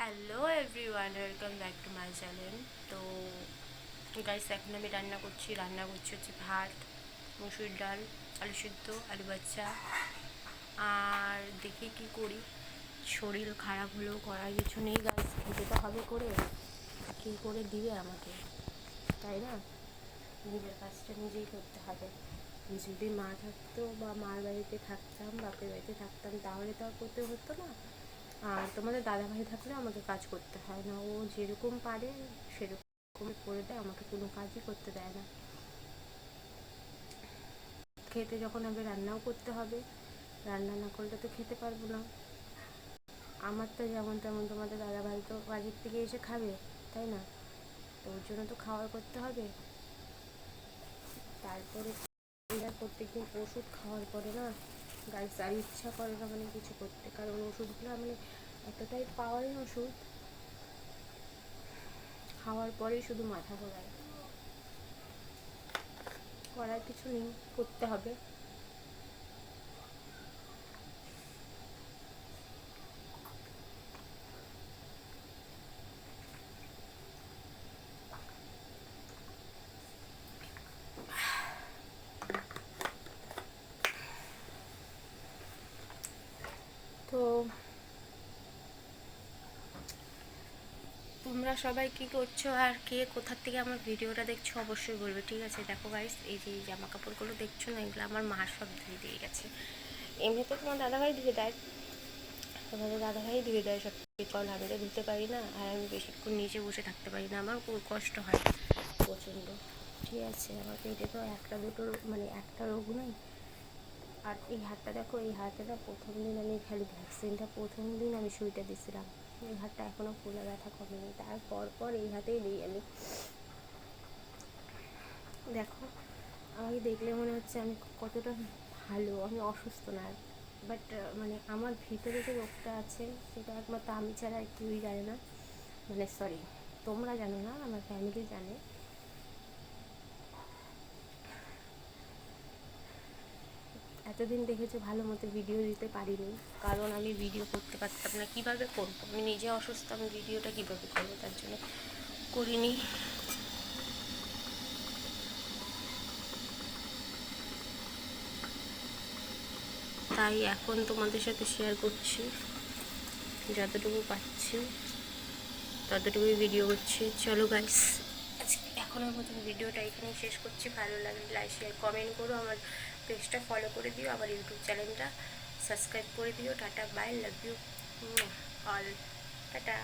Hello everyone welcome back to my channel তো guys এখন আমি রান্না করছি। রান্না করছি হচ্ছে ভাত, মুসুর ডাল, আলু সিদ্ধ, আলু বাচ্চা আর দেখি কি করি। শরীর খারাপ হলেও করার কিছু নেই গাইস খেতে তো হবে করে। কী করে দিবে আমাকে? তাই না? নিজের কাজটা নিজেই করতে হবে। যদি মা থাকতো বা মার বাড়িতে থাকতাম, বাপের বাড়িতে থাকতাম, তাহলে তো আর করতে হতো না। আর তোমাদের দাদাভাই থাকলে আমাকে কাজ করতে হয় না। ও যেরকম পারে সেরকম করে দেয়, আমাকে কোনো কাজই করতে দেয় না। খেতে যখন হবে রান্নাও করতে হবে, রান্না না করলে তো খেতে পারব না। আমার তো যেমন তেমন, তোমাদের দাদাভাই তো বাড়ির থেকে এসে খাবে, তাই না? তো ওর জন্য তো খাওয়ার করতে হবে। তারপরে প্রত্যেকদিন ওষুধ খাওয়ার পরে না গাছ আর ইচ্ছা করে না মানে কিছু করতে। কারণ ওষুধগুলো মানে এতটাই পাওয়ারই ওষুধ। খাওয়ার পরেই শুধু মাথা ঘোরায়। করার কিছু নেই, করতে হবে। তো তোমরা সবাই কি করছ আর কে কোথার থেকে আমার ভিডিওটা দেখছ অবশ্যই বলবে। ঠিক আছে, দেখো গাইস এই যে জামা কাপড়গুলো দেখছ না, এগুলো আমার মা সব ধুয়ে দিয়ে গেছে। এমনিতে তোমার দাদাভাই ধুয়ে দেয়। তোমাদের দাদাভাই ধুয়ে দেয় সব কারণ আমি তো ধুতে পারি না, আর আমি বেশিক্ষণ নিচে বসে থাকতে পারি না, আমার খুব কষ্ট হয় প্রচণ্ড। ঠিক আছে আমার পেটে তো একটা দুটো মানে একটা রোগ নয় আর এই হাতটা দেখো, এই না প্রথম দিন আমি খালি ভ্যাকসিনটা প্রথম দিন আমি সুইটা দিছিলাম। এই হাতটা এখনও ফুলে ব্যথা কমেনি। তারপর পর এই হাতেই দিই আমি। দেখো আমাকে দেখলে মনে হচ্ছে আমি কতটা ভালো, আমি অসুস্থ না। বাট মানে আমার ভিতরে যে রোগটা আছে, সেটা একমাত্র আমি ছাড়া আর কেউই জানে না। মানে সরি তোমরা জানো না, আমার ফ্যামিলি জানে। এতদিন দেখেছ ভালো মতো ভিডিও দিতে পারিনি। কারণ আমি ভিডিও করতে পারতাম না, কীভাবে করব? আমি নিজে অসুস্থ, আমি ভিডিওটা কীভাবে করব? তার জন্য করিনি। তাই এখন তোমাদের সাথে শেয়ার করছি। যতটুকু পাচ্ছি ততটুকুই ভিডিও করছি। চলো গাইস আজকে এখনের মতন ভিডিওটা এখানেই শেষ করছি। ভালো লাগলে লাইক শেয়ার কমেন্ট করো। আমার পেজটা ফলো করে দিও, আমার ইউটিউব চ্যানেলটা সাবস্ক্রাইব করে দিও। Tata bye love you all tata.